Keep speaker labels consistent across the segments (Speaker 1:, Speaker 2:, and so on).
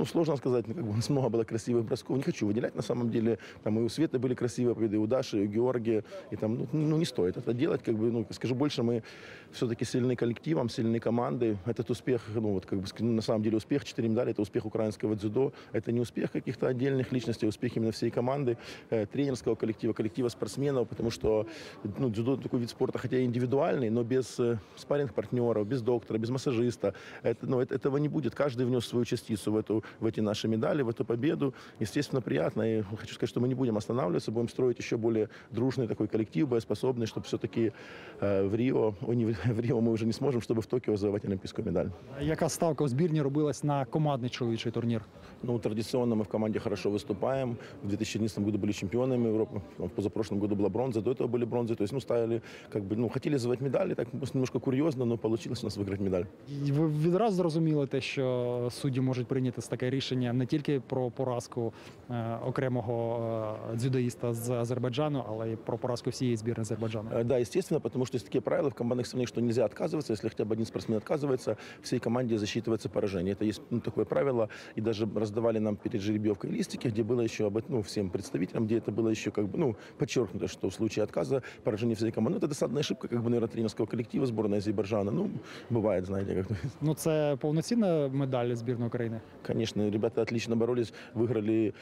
Speaker 1: Ну, сложно сказать, ну, как бы у нас много было красивых бросков. Не хочу выделять, на самом деле. Там и у Светы были красивые победы, и у Даши, и у Георгия. И там, ну, ну, не стоит это делать. Как бы, ну, скажу больше, мы все-таки сильны коллективом, сильны командой. Этот успех, ну, вот, как бы, ну, на самом деле, успех 4 медали, это успех украинского дзюдо. Это не успех каких-то отдельных личностей, а успех именно всей команды, э, тренерского коллектива, коллектива спортсменов, потому что ну, дзюдо такой вид спорта, хотя и индивидуальный, но без э, спарринг-партнеров, без доктора, без массажиста. Это, ну, это, этого не будет. Каждый внес свою частицу в, эту, в эти наши медали, в эту победу. Естественно, приятно. И хочу сказать, что мы не будем останавливаться, будем строить еще более дружный такой коллектив, боеспособный, чтобы все-таки э, в Рио, о, не, в Рио мы уже не сможем, чтобы в Токио завоевать олимпийскую медаль.
Speaker 2: Яка ставка у збірні робилась на командний чоловічий турнір?
Speaker 1: Ну, традиционно мы в команде хорошо выступаем. В 2011 году были чемпионами Европы, в позапрошлом году была бронза, до этого были бронзы. То есть, ну, ставили, как бы, ну, хотели завоевать медали, так просто немножко курьезно, но получилось у нас выиграть медаль.
Speaker 2: І Ви відразу зрозуміли те, що судді можуть прийняти таке рішення не тільки про поразку е, окремого е, дзюдоїста з Азербайджану, але й про поразку всієї збірної Азербайджану.
Speaker 1: Э, Да, естественно, потому что есть такие правила в командных соревнованиях, что нельзя отказываться. Если хотя бы один спортсмен отказывается, всей команде засчитывается поражение. Это есть ну, такое правило. И даже раздавали нам перед жеребьевкой листики, где было еще об этом, ну, всем представителям, где это было еще как бы, ну, подчеркнуто, что в случае отказа поражение всей команды. Ну, это досадная ошибка, как бы, наверное, тренерского коллектива сборной Азербайджана. Ну, бывает, знаете, как
Speaker 2: Ну це повноцінна медаль збірної України.
Speaker 1: Конечно, Ребята отлично боролись, выиграли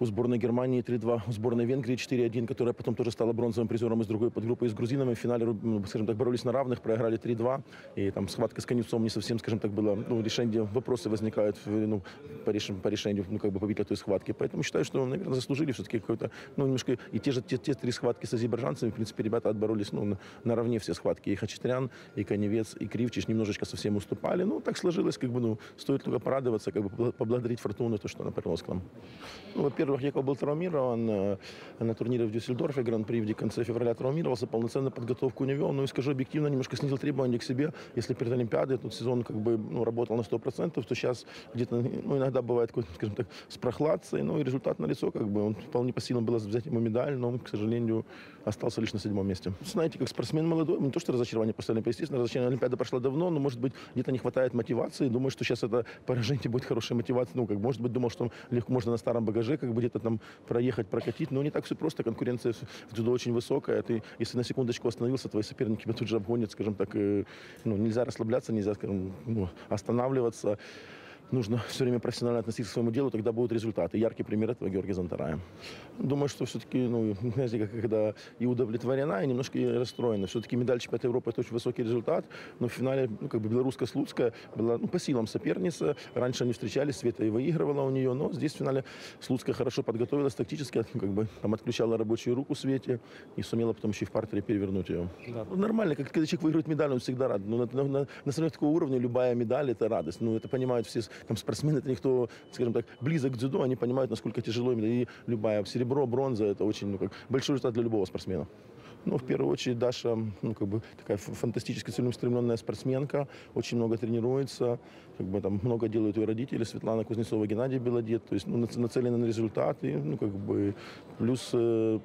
Speaker 1: у сборной Германии 3-2, у сборной Венгрии 4-1, которая потом тоже стала бронзовым призером из другой подгруппы, и с грузинами в финале, ну, скажем так, боролись на равных, проиграли 3-2, и там схватка с Конецом не совсем, скажем так, была, ну, решение, вопросы возникают, ну, по, решению, по решению, ну, как бы победителя той схватки, поэтому считаю, что, наверное, заслужили все-таки какой-то, ну, немножко, и те же, те, те три схватки с азербайджанцами, в принципе, ребята отборолись, ну, на- наравне все схватки, и Хачатрян, и Коневец, и Кривчич немножечко совсем уступали, ну, так сложилось, как бы, ну, стоит только порадоваться, как бы побла- поблагодарить Фортуну, то, что она повернулась к нам. Ну, во-первых, Яков был травмирован э, на турнире в Дюссельдорфе, Гран-при в конце февраля травмировался, полноценную подготовку не вел. Ну и скажу объективно, немножко снизил требования к себе. Если перед Олимпиадой этот сезон как бы ну, работал на 100%, то сейчас где-то, ну, иногда бывает, какой-то, скажем так, с прохладцей, ну и результат на лицо, как бы он вполне по силам было взять ему медаль, но он, к сожалению, остался лишь на седьмом месте. Знаете, как спортсмен молодой, не то, что разочарование после Олимпиады, естественно, разочарование Олимпиада прошла давно, но, может быть, где-то не хватает мотивации. Думаю, что сейчас это поражение будет хорошей мотивацией. Ну, как, может быть, думал, что легко можно на старом багаже, как бы где-то там проехать, прокатить, но не так все просто. Конкуренция в дзюдо очень высокая. Ты, если на секундочку остановился, твои соперники тебя тут же обгонят, скажем так. э, ну, нельзя расслабляться, нельзя, скажем, ну, останавливаться. Нужно все время профессионально относиться к своему делу, тогда будут результаты. Яркий пример этого Георгий Зонтарая. Думаю, что все-таки, ну, знаете, когда и удовлетворена, и немножко и расстроена. Все-таки медаль чемпионата Европы – это очень высокий результат, но в финале, ну, как бы белорусско-слуцкая была, ну, по силам соперница. Раньше они встречались, Света и выигрывала у нее, но здесь в финале Слуцкая хорошо подготовилась тактически, ну, как бы там отключала рабочую руку Свете и сумела потом еще и в партере перевернуть ее.
Speaker 2: Да.
Speaker 1: Ну, нормально, как когда человек выигрывает медаль, он всегда рад. Ну, на, на, на, на такого уровня любая медаль – это радость. Ну, это понимают все там, спортсмены, это никто, скажем так, близок к дзюдо, они понимают, насколько тяжело. И любая серебро, бронза – это очень ну, как, большой результат для любого спортсмена. Ну, в первую очередь, Даша, ну, как бы такая фантастически целеустремленная спортсменка, очень много тренируется, как бы там много делают ее родители, Светлана Кузнецова, Геннадий Белодед, то есть ну, нац- нацелены на результаты, ну, как бы, плюс э,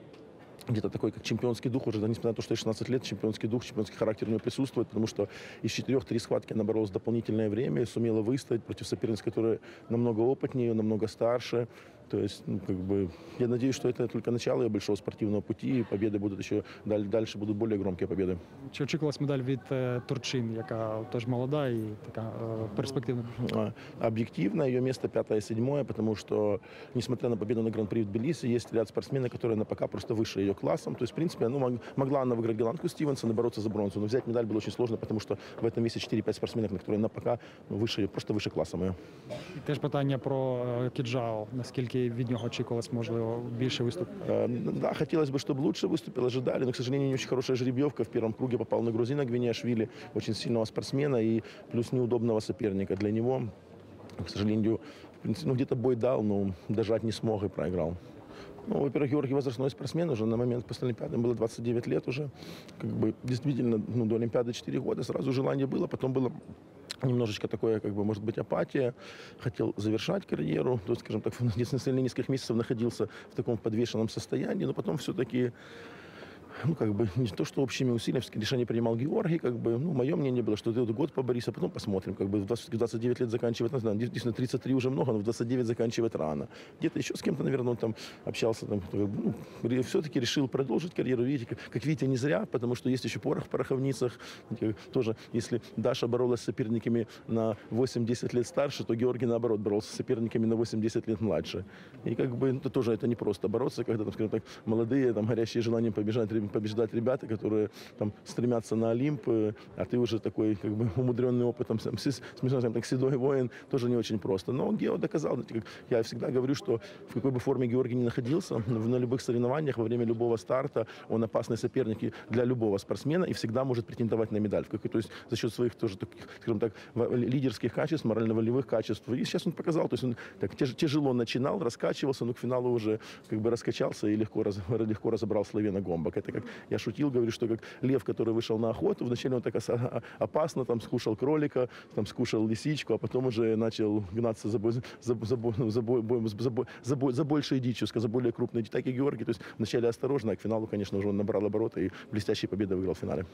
Speaker 1: где-то такой, как чемпионский дух, уже да, несмотря на то, что ей 16 лет, чемпионский дух, чемпионский характер у нее присутствует, потому что из четырех три схватки она боролась дополнительное время и сумела выстоять против соперниц, которые намного опытнее, намного старше. То есть, ну, как бы, я надеюсь, что это только начало ее большого спортивного пути, и победы будут еще, даль- дальше будут более громкие победы.
Speaker 2: Чи очікувалась медаль від е, Турчин, яка теж молода і така е, перспективна?
Speaker 1: А, Объективно ее место пятое-седьмое, потому что, несмотря на победу на Гран-при в Тбилиси, есть ряд спортсменов, которые на пока просто выше ее классом. То есть, в принципе, ну, мог- могла она выиграть голландку Стивенсон и бороться за бронзу, но взять медаль было очень сложно, потому что в этом месте 4-5 спортсменов, на которые на пока ну, выше, ее, просто выше классом ее.
Speaker 2: І теж питання про е, Кіджао. Наскільки від нього очікувалось, можливо, більше виступ?
Speaker 1: Э, Да, хотелось бы, чтобы лучше выступил, ожидали, но, к сожалению, не очень хорошая жеребьевка. В первом круге попал на грузина Гвиниашвили, очень сильного спортсмена и плюс неудобного соперника для него. К сожалению, в принципе, ну, где-то бой дал, но дожать не смог и проиграл. Ну, во-первых, Георгий возрастной спортсмен, уже на момент после Олимпиады ему было 29 лет уже. Как бы действительно, ну, до Олимпиады 4 года сразу желание было, потом было немножечко такое, как бы, может быть, апатия. Хотел завершать карьеру, то есть, скажем так, на несколько месяцев находился в таком подвешенном состоянии, но потом все-таки ну, как бы, не то, что общими усилиями, решение принимал Георгий, как бы, ну, мое мнение было, что вот год поборись, а потом посмотрим, как бы, в 20 в 29 лет заканчивать, ну, действительно, 33 уже много, но в 29 заканчивать рано. Где-то еще с кем-то, наверное, он там общался, там, ну, все-таки решил продолжить карьеру, видите, как, как видите, не зря, потому что есть еще порох в пороховницах, тоже, если Даша боролась с соперниками на 8-10 лет старше, то Георгий, наоборот, боролся с соперниками на 8-10 лет младше. И как бы это тоже это не просто бороться, когда, там, скажем так, молодые, там, горящие желанием побежать, побеждать ребята, которые там стремятся на Олимп, э, а ты уже такой, как бы, умудренный опытом, смешно, скажем так, седой воин, тоже не очень просто. Но Гео доказал, я всегда говорю, что в какой бы форме Георгий не находился, в- на любых соревнованиях, во время любого старта, он опасный соперник для любого спортсмена и всегда может претендовать на медаль. То есть за счет своих тоже, таких, скажем так, лидерских качеств, морально-волевых качеств. И сейчас он показал, то есть он так тяж- тяжело начинал, раскачивался, но к финалу уже как бы раскачался и легко, легко разобрал Славена Гомбак. Это как я шутил, говорю, что как лев, который вышел на охоту, вначале он так ос- опасно там скушал кролика, там скушал лисичку, а потом уже начал гнаться за, за, за, ну, за, за, за, бо- за большей дичью, за более крупной. Так и Георгий, то есть вначале осторожно, а к финалу, конечно, уже он набрал обороты и блестящей победой выиграл в финале.